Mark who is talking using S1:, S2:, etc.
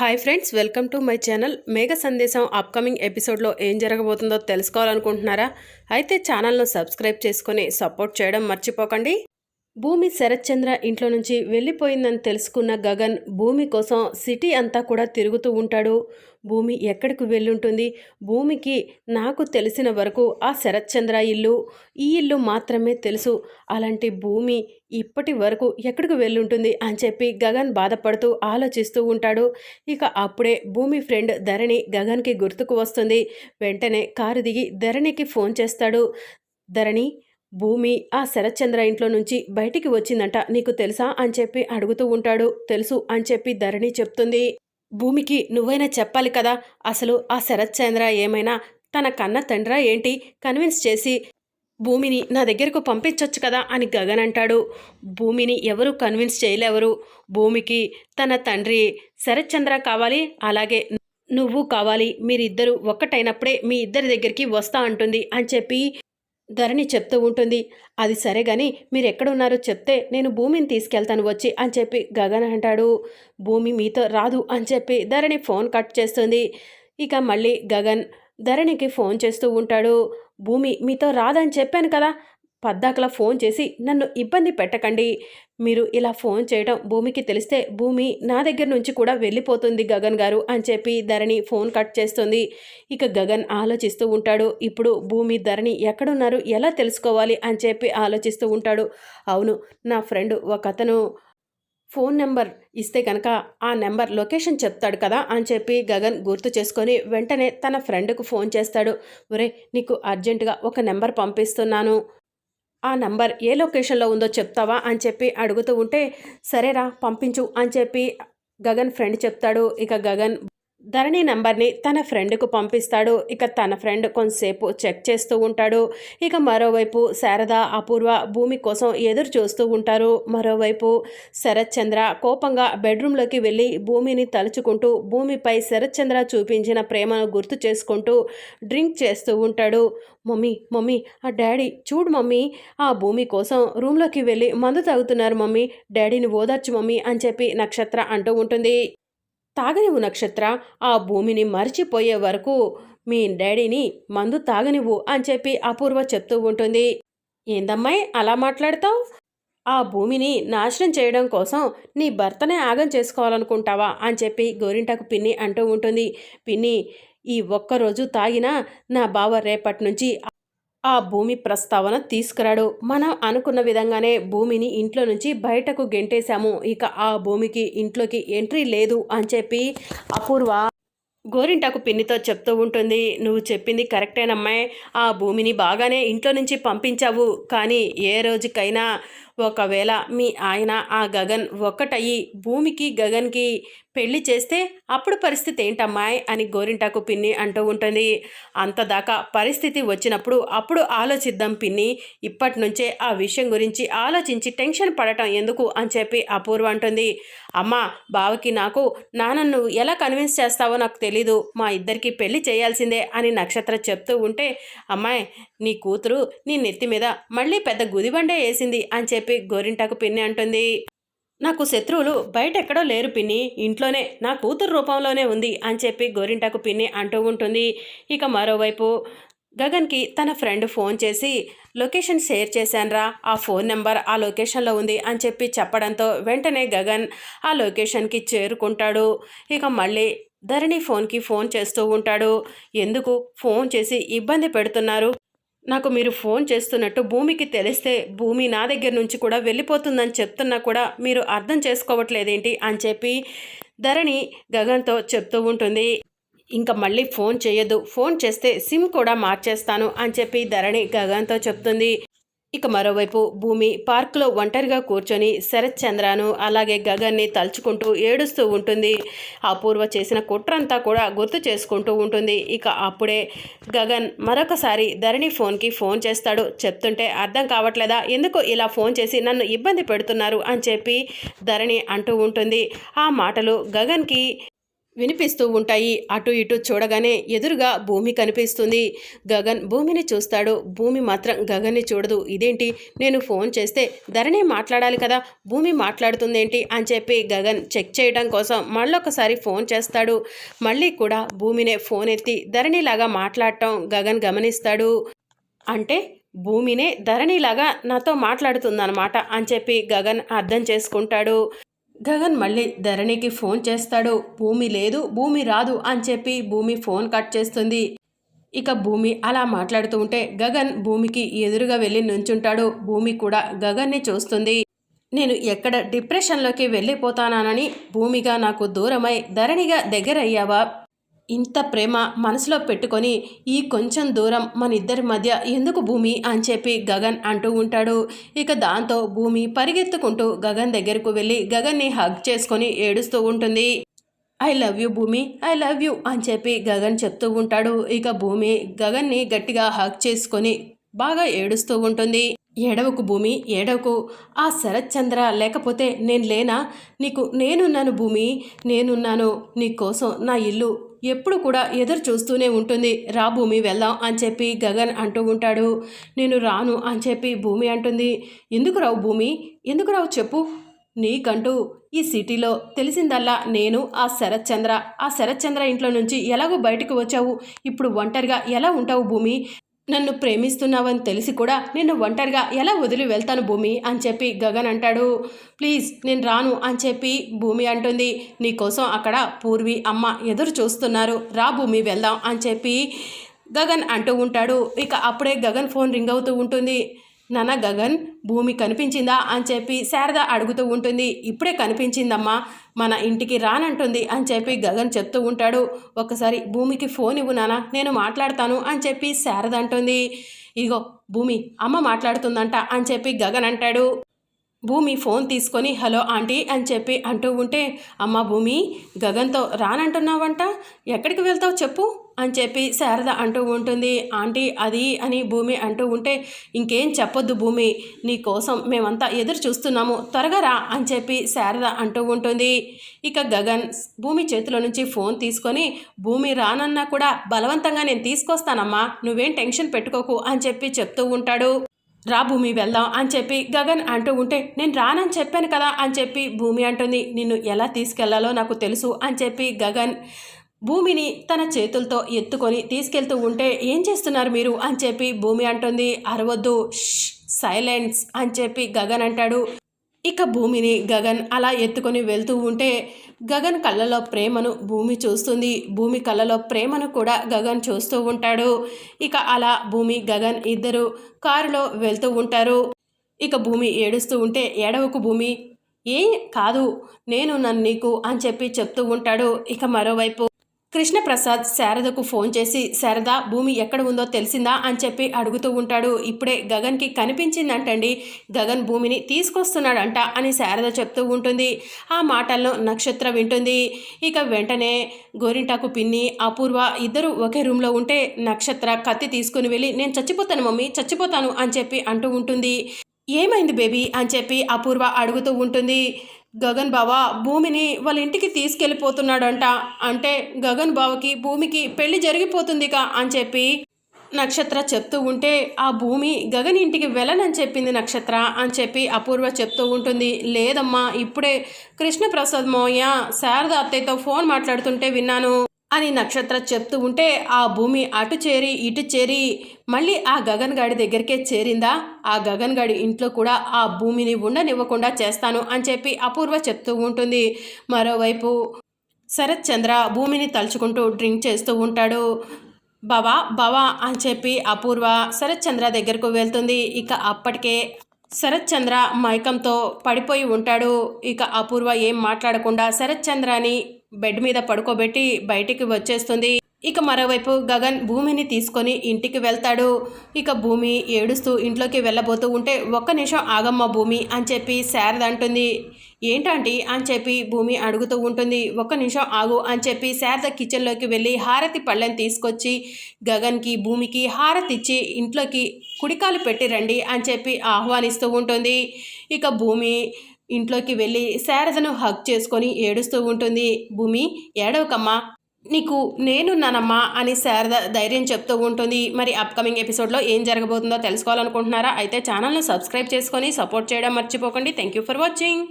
S1: Hi friends welcome to my channel. Megha Sandesam upcoming ఎపిసోడ్లో ఏం జరగబోతుందో తెలుసుకోవాలనుకుంటున్నారా? అయితే ఛానల్ను సబ్స్క్రైబ్ చేసుకొని సపోర్ట్ చేయడం మర్చిపోకండి. భూమి శరత్చంద్ర ఇంట్లో నుంచి వెళ్ళిపోయిందని తెలుసుకున్న గగన్ భూమి కోసం సిటీ అంతా కూడా తిరుగుతూ ఉంటాడు. భూమి ఎక్కడికి వెళ్ళుంటుంది? భూమికి నాకు తెలిసిన వరకు ఆ శరత్చంద్ర ఇల్లు ఈ ఇల్లు మాత్రమే తెలుసు. అలాంటి భూమి ఇప్పటి వరకు ఎక్కడికి వెళ్ళుంటుంది అని చెప్పి గగన్ బాధపడుతూ ఆలోచిస్తూ ఉంటాడు. ఇక అప్పుడే భూమి ఫ్రెండ్ ధరణి గగన్కి గుర్తుకు వస్తుంది. వెంటనే కారు దిగి ధరణికి ఫోన్ చేస్తాడు. ధరణి భూమి ఆ శరత్చంద్ర ఇంట్లో నుంచి బయటికి వచ్చిందంట నీకు తెలుసా? అని చెప్పి అడుగుతూ ఉంటాడు. తెలుసు అని చెప్పి ధరణి చెప్తుంది. భూమికి నువ్వైనా చెప్పాలి కదా? అసలు ఆ శరత్చంద్ర ఏమైనా తన కన్న తండ్రా ఏంటి? కన్విన్స్ చేసి భూమిని నా దగ్గరకు పంపించవచ్చు కదా అని గగన్ అంటాడు. భూమిని ఎవరు కన్విన్స్ చేయలేవరు. భూమికి తన తండ్రి శరత్చంద్ర కావాలి అలాగే నువ్వు కావాలి. మీరిద్దరూ ఒక్కటైనప్పుడే మీ ఇద్దరి దగ్గరికి వస్తా అంటుంది అని చెప్పి ధరణి చెప్తూ ఉంటుంది. అది సరే గాని మీరు ఎక్కడున్నారో చెప్తే నేను భూమిని తీసుకెళ్తాను వచ్చి అని చెప్పి గగన్ అంటాడు. భూమి మీతో రాదు అని చెప్పి ధరణి ఫోన్ కట్ చేస్తుంది. ఇక మళ్ళీ గగన్ ధరణికి ఫోన్ చేస్తూ ఉంటాడు. భూమి మీతో రాదని చెప్పాను కదా పద్దాకలా ఫోన్ చేసి నన్ను ఇబ్బంది పెట్టకండి. మీరు ఇలా ఫోన్ చేయడం భూమికి తెలిస్తే భూమి నా దగ్గర నుంచి కూడా వెళ్ళిపోతుంది గగన్ గారు అని చెప్పి ధరణి ఫోన్ కట్ చేస్తుంది. ఇక గగన్ ఆలోచిస్తూ ఉంటాడు. ఇప్పుడు భూమి ధరణి ఎక్కడున్నారు? ఎలా తెలుసుకోవాలి? అని చెప్పి ఆలోచిస్తూ ఉంటాడు. అవును నా ఫ్రెండ్ ఒక అతను ఫోన్ నెంబర్ ఇస్తే కనుక ఆ నెంబర్ లొకేషన్ చెప్తాడు కదా అని చెప్పి గగన్ గుర్తు చేసుకొని వెంటనే తన ఫ్రెండ్కు ఫోన్ చేస్తాడు. ఒరే నీకు అర్జెంటుగా ఒక నెంబర్ పంపిస్తున్నాను. ఆ నంబర్ ఏ లొకేషన్లో ఉందో చెప్తావా అని చెప్పి అడుగుతూ ఉంటే సరేరా పంపించు అని చెప్పి గగన్ ఫ్రెండ్ చెప్తాడు. ఇక గగన్ ధరణి నంబర్ని తన ఫ్రెండ్కు పంపిస్తాడు. ఇక తన ఫ్రెండ్ కొంతసేపు చెక్ చేస్తూ ఉంటాడు. ఇక మరోవైపు శారద అపూర్వ భూమి కోసం ఎదురు చూస్తూ ఉంటారు. మరోవైపు శరత్చంద్ర కోపంగా బెడ్రూమ్లోకి వెళ్ళి భూమిని తలుచుకుంటూ భూమిపై శరత్చంద్ర చూపించిన ప్రేమను గుర్తు చేసుకుంటూ డ్రింక్ చేస్తూ ఉంటాడు. మమ్మీ మమ్మీ ఆ డాడీ చూడు మమ్మీ ఆ భూమి కోసం రూమ్లోకి వెళ్ళి మందు తాగుతున్నారు మమ్మీ. డాడీని ఓదార్చు మమ్మీ అని చెప్పి నక్షత్ర అంటూ ఉంటుంది. తాగనివ్వు నక్షత్ర. ఆ భూమిని మర్చిపోయే వరకు మీ డాడీని మందు తాగనివ్వు అని చెప్పి అపూర్వ చెప్తూ ఉంటుంది. ఏందమ్మాయి అలా మాట్లాడతావు? ఆ భూమిని నాశనం చేయడం కోసం నీ భర్తనే ఆగం చేసుకోవాలనుకుంటావా? అని చెప్పి గోరింటకు పిన్ని అంటూ ఉంటుంది. పిన్ని ఈ ఒక్కరోజు తాగినా నా బావ రేపటి నుంచి ఆ భూమి ప్రస్తావన తీసుకురాడు. మనం అనుకున్న విధంగానే భూమిని ఇంట్లో నుంచి బయటకు గెంటేశాము. ఇక ఆ భూమికి ఇంట్లోకి ఎంట్రీ లేదు అని చెప్పి అపూర్వ గోరింటాకు పిన్నితో చెప్తూ ఉంటుంది. నువ్వు చెప్పింది కరెక్టేనమ్మాయి. ఆ భూమిని బాగానే ఇంట్లో నుంచి పంపించావు. కానీ ఏ రోజుకైనా ఒకవేళ మీ ఆయన ఆ గగన్ ఒక్కటయ్యి భూమికి గగన్కి పెళ్ళి చేస్తే అప్పుడు పరిస్థితి ఏంటమ్మాయి అని గోరింటాకు పిన్ని అంటూ ఉంటుంది. అంతదాకా పరిస్థితి వచ్చినప్పుడు అప్పుడు ఆలోచిద్దాం పిన్ని. ఇప్పటి నుంచే ఆ విషయం గురించి ఆలోచించి టెన్షన్ పడటం ఎందుకు అని చెప్పి అపూర్వ అంటుంది. అమ్మ బావకి నాకు నాన్నను ఎలా కన్విన్స్ చేస్తావో నాకు తెలీదు. మా ఇద్దరికి పెళ్ళి చేయాల్సిందే అని నక్షత్ర చెప్తూ ఉంటే అమ్మాయి నీ కూతురు నీ నెత్తి మీద మళ్ళీ పెద్ద గుదిబండే వేసింది అని చెప్పి గోరింటాకు పిన్ని అంటుంది. నాకు శత్రువులు బయట ఎక్కడో లేరు పిన్ని. ఇంట్లోనే నా కూతురు రూపంలోనే ఉంది అని చెప్పి గోరింటాకు పిన్ని అంటూ ఉంటుంది. ఇక మరోవైపు గగన్కి తన ఫ్రెండ్ ఫోన్ చేసి లొకేషన్ షేర్ చేశాన్రా. ఆ ఫోన్ నెంబర్ ఆ లొకేషన్లో ఉంది అని చెప్పి చెప్పడంతో వెంటనే గగన్ ఆ లొకేషన్కి చేరుకుంటాడు. ఇక మళ్ళీ ధరణి ఫోన్కి ఫోన్ చేస్తూ ఉంటాడు. ఎందుకు? ఫోన్ చేసి ఇబ్బంది పెడుతున్నారు. నాకు మీరు ఫోన్ చేస్తున్నట్టు భూమికి తెలిస్తే భూమి నా దగ్గర నుంచి కూడా వెళ్ళిపోతుందని చెప్తున్నా కూడా మీరు అర్థం చేసుకోవట్లేదేంటి అని చెప్పి ధరణి గగన్తో చెప్తూ ఉంటుంది. ఇంకా మళ్ళీ ఫోన్ చేయొద్దు. ఫోన్ చేస్తే సిమ్ కూడా మార్చేస్తాను అని చెప్పి ధరణి గగన్తో చెప్తుంది. ఇక మరోవైపు భూమి పార్కులో ఒంటరిగా కూర్చొని శరత్ చంద్రను అలాగే గగన్ని తలుచుకుంటూ ఏడుస్తూ ఉంటుంది. అపూర్వ చేసిన కుట్రంతా కూడా గుర్తు చేసుకుంటూ ఉంటుంది. ఇక అప్పుడే గగన్ మరొకసారి ధరణి ఫోన్కి ఫోన్ చేస్తాడు. చెప్తుంటే అర్థం కావట్లేదా? ఎందుకు ఇలా ఫోన్ చేసి నన్ను ఇబ్బంది పెడుతున్నారు? అని చెప్పి ధరణి అంటూ ఉంటుంది. ఆ మాటలు గగన్కి వినిపిస్తూ ఉంటాయి. అటు ఇటు చూడగానే ఎదురుగా భూమి కనిపిస్తుంది. గగన్ భూమిని చూస్తాడు. భూమి మాత్రం గగన్ని చూడదు. ఇదేంటి? నేను ఫోన్ చేస్తే ధరణి మాట్లాడాలి కదా భూమి మాట్లాడుతుందేంటి అని చెప్పి గగన్ చెక్ చేయడం కోసం మళ్ళొకసారి ఫోన్ చేస్తాడు. మళ్ళీ కూడా భూమినే ఫోన్ ఎత్తి ధరణిలాగా మాట్లాడటం గగన్ గమనిస్తాడు. అంటే భూమినే ధరణిలాగా నాతో మాట్లాడుతుందన్నమాట అని చెప్పి గగన్ అర్థం చేసుకుంటాడు. గగన్ మళ్ళీ ధరణికి ఫోన్ చేస్తాడు. భూమి లేదు భూమి రాదు అని చెప్పి భూమి ఫోన్ కట్ చేస్తుంది. ఇక భూమి అలా మాట్లాడుతూ ఉంటే గగన్ భూమికి ఎదురుగా వెళ్ళి నుంచుంటాడు. భూమి కూడా గగన్ని చూస్తుంది. నేను ఎక్కడ డిప్రెషన్లోకి వెళ్ళిపోతానానని భూమిగా నాకు దూరమై ధరణిగా దగ్గరయ్యావా? ఇంత ప్రేమ మనసులో పెట్టుకొని ఈ కొంచెం దూరం మన ఇద్దరి మధ్య ఎందుకు భూమి అని చెప్పి గగన్ అంటూ ఉంటాడు. ఇక దాంతో భూమి పరిగెత్తుకుంటూ గగన్ దగ్గరకు వెళ్ళి గగన్ని హగ్ చేసుకొని ఏడుస్తూ ఉంటుంది. I love you Bhoomi. I love you అని చెప్పి గగన్ చెప్తూ ఉంటాడు. ఇక భూమి గగన్ని గట్టిగా హగ్ చేసుకొని బాగా ఏడుస్తూ ఉంటుంది. ఏడవకు భూమి ఏడవకు. ఆ శరత్ చంద్ర లేకపోతే నేను లేనా? నీకు నేనున్నాను భూమి నేనున్నాను. నీ కోసం నా ఇల్లు ఎప్పుడు కూడా ఎదురు చూస్తూనే ఉంటుంది. రా భూమి వెళ్దాం అని చెప్పి గగన్ అంటూ ఉంటాడు. నేను రాను అని చెప్పి భూమి అంటుంది. ఎందుకు రావు భూమి? ఎందుకు రావు చెప్పు. నీకంటూ ఈ సిటీలో తెలిసిందల్లా నేను ఆ శరత్ చంద్ర. ఆ శరత్ చంద్ర ఇంట్లో నుంచి ఎలాగో బయటకు వచ్చావు. ఇప్పుడు ఒంటరిగా ఎలా ఉంటావు భూమి? నన్ను ప్రేమిస్తున్నావని తెలిసి కూడా నిన్ను ఒంటరిగా ఎలా వదిలి వెళ్తాను భూమి అని చెప్పి గగన్ అంటాడు. ప్లీజ్ నేను రాను అని చెప్పి భూమి అంటుంది. నీకోసం అక్కడ పూర్వి అమ్మ ఎదురు చూస్తున్నారు. రా భూమి వెళ్దాం అని చెప్పి గగన్ అంటూ ఉంటాడు. ఇక అప్పుడే గగన్ ఫోన్ రింగ్ అవుతూ ఉంటుంది. నాన్న గగన్ భూమి కనిపించిందా అని చెప్పి శారద అడుగుతూ ఉంటుంది. ఇప్పుడే కనిపించిందమ్మా మన ఇంటికి రానంటుంది అని చెప్పి గగన్ చెప్తూ ఉంటాడు. ఒకసారి భూమికి ఫోన్ ఇవ్వు నాన్న నేను మాట్లాడతాను అని చెప్పి శారద అంటుంది. ఇగో భూమి అమ్మ మాట్లాడుతుందంట అని చెప్పి గగన్ అంటాడు. భూమి ఫోన్ తీసుకొని హలో ఆంటీ అని చెప్పి అంటూ ఉంటే అమ్మ భూమి గగన్తో రానంటున్నావంట? ఎక్కడికి వెళ్తావు చెప్పు అని చెప్పి శారద అంటూ ఉంటుంది. ఆంటీ అది అని భూమి అంటూ ఉంటే ఇంకేం చెప్పొద్దు భూమి నీ కోసం మేమంతా ఎదురు చూస్తున్నాము. త్వరగా రా అని చెప్పి శారద అంటూ ఉంటుంది. ఇక గగన్ భూమి చేతిలో నుంచి ఫోన్ తీసుకొని భూమి రానన్నా కూడా బలవంతంగా నేను తీసుకొస్తానమ్మా నువ్వేం టెన్షన్ పెట్టుకోకు అని చెప్పి చెప్తూ ఉంటాడు. రా భూమి వెళ్దాం అని చెప్పి గగన్ అంటూ ఉంటే నేను రానని చెప్పాను కదా అని చెప్పి భూమి అంటుంది. నిన్ను ఎలా తీసుకెళ్ళాలో నాకు తెలుసు అని చెప్పి గగన్ భూమిని తన చేతులతో ఎత్తుకొని తీసుకెళ్తూ ఉంటే ఏం చేస్తున్నారు మీరు? అని చెప్పి భూమి అంటుంది. అరవద్దు సైలెన్స్ అని చెప్పి గగన్ అంటాడు. ఇక భూమిని గగన్ అలా ఎత్తుకొని వెళ్తూ ఉంటే గగన్ కళ్ళలో ప్రేమను భూమి చూస్తుంది. భూమి కళ్ళలో ప్రేమను కూడా గగన్ చూస్తూ ఉంటాడు. ఇక అలా భూమి గగన్ ఇద్దరు కారులో వెళ్తూ ఉంటారు. ఇక భూమి ఏడుస్తూ ఉంటే ఏడవకు భూమి. ఏ కాదు నేను నన్ను నీకు అని చెప్పి చెప్తూ ఉంటాడు. ఇక మరోవైపు కృష్ణప్రసాద్ శారదకు ఫోన్ చేసి శారద భూమి ఎక్కడ ఉందో తెలిసిందా? అని చెప్పి అడుగుతూ ఉంటాడు. ఇప్పుడే గగన్కి కనిపించిందంటండి. గగన్ భూమిని తీసుకొస్తున్నాడంట అని శారద చెప్తూ ఉంటుంది. ఆ మాటల్లో నక్షత్ర వింటుంది. ఇక వెంటనే గోరింటాకు పిన్ని అపూర్వ ఇద్దరు ఒకే రూమ్లో ఉంటే నక్షత్ర కత్తి తీసుకుని వెళ్ళి నేను చచ్చిపోతాను మమ్మీ చచ్చిపోతాను అని చెప్పి అంటూ ఉంటుంది. ఏమైంది బేబీ? అని చెప్పి అపూర్వ అడుగుతూ ఉంటుంది. గగన్ బావ భూమిని వాళ్ళ ఇంటికి తీసుకెళ్ళిపోతున్నాడంట. అంటే గగన్ బావకి భూమికి పెళ్ళి జరిగిపోతుందిక అని చెప్పి నక్షత్ర చెప్తూ ఉంటే ఆ భూమి గగన్ ఇంటికి వెళ్ళనని చెప్పింది నక్షత్ర అని చెప్పి అపూర్వ చెప్తూ ఉంటుంది. లేదమ్మా ఇప్పుడే కృష్ణప్రసాద్ మోయ శారద అత్తయ్యతో ఫోన్ మాట్లాడుతుంటే విన్నాను. అని నక్షత్ర చెప్తూ ఉంటే ఆ భూమి అటు చేరి ఇటు చేరి మళ్ళీ ఆ గగన్ గాడి దగ్గరికే చేరిందా? ఆ గగన్ గాడి ఇంట్లో కూడా ఆ భూమిని ఉండనివ్వకుండా చేస్తాను అని చెప్పి అపూర్వ చెప్తూ ఉంటుంది. మరోవైపు శరత్ చంద్ర భూమిని తలుచుకుంటూ డ్రింక్ చేస్తూ ఉంటాడు. బావా బావా అని చెప్పి అపూర్వ శరత్ చంద్ర దగ్గరకు వెళ్తుంది. ఇక అప్పటికే శరత్ చంద్ర మైకంతో పడిపోయి ఉంటాడు. ఇక అపూర్వ ఏం మాట్లాడకుండా శరత్చంద్రని బెడ్ మీద పడుకోబెట్టి బయటికి వచ్చేస్తుంది. ఇక మరోవైపు గగన్ భూమిని తీసుకొని ఇంటికి వెళ్తాడు. ఇక భూమి ఏడుస్తూ ఇంట్లోకి వెళ్ళబోతూ ఉంటే ఒక్క నిమిషం ఆగమ్మ భూమి అని చెప్పి శారద అంటుంది. ఏంటంటే అని చెప్పి భూమి అడుగుతూ ఉంటుంది. ఒక్క నిమిషం ఆగు అని చెప్పి శారద కిచెన్లోకి వెళ్ళి హారతి పళ్ళని తీసుకొచ్చి గగన్కి భూమికి హారతి ఇచ్చి ఇంట్లోకి కుడికాలు పెట్టి రండి అని చెప్పి ఆహ్వానిస్తూ ఉంటుంది. ఇక భూమి ఇంట్లోకి వెళ్ళి శారదను హక్ చేసుకొని ఏడుస్తూ ఉంటుంది. భూమి ఏడవకమ్మా నీకు నేనున్నానమ్మా అని శారద ధైర్యం చెప్తూ ఉంటుంది. మరి అప్కమింగ్ ఎపిసోడ్లో ఏం జరగబోతుందో తెలుసుకోవాలనుకుంటున్నారా? అయితే ఛానల్ను సబ్స్క్రైబ్ చేసుకొని సపోర్ట్ చేయడం మర్చిపోకండి. Thank you for watching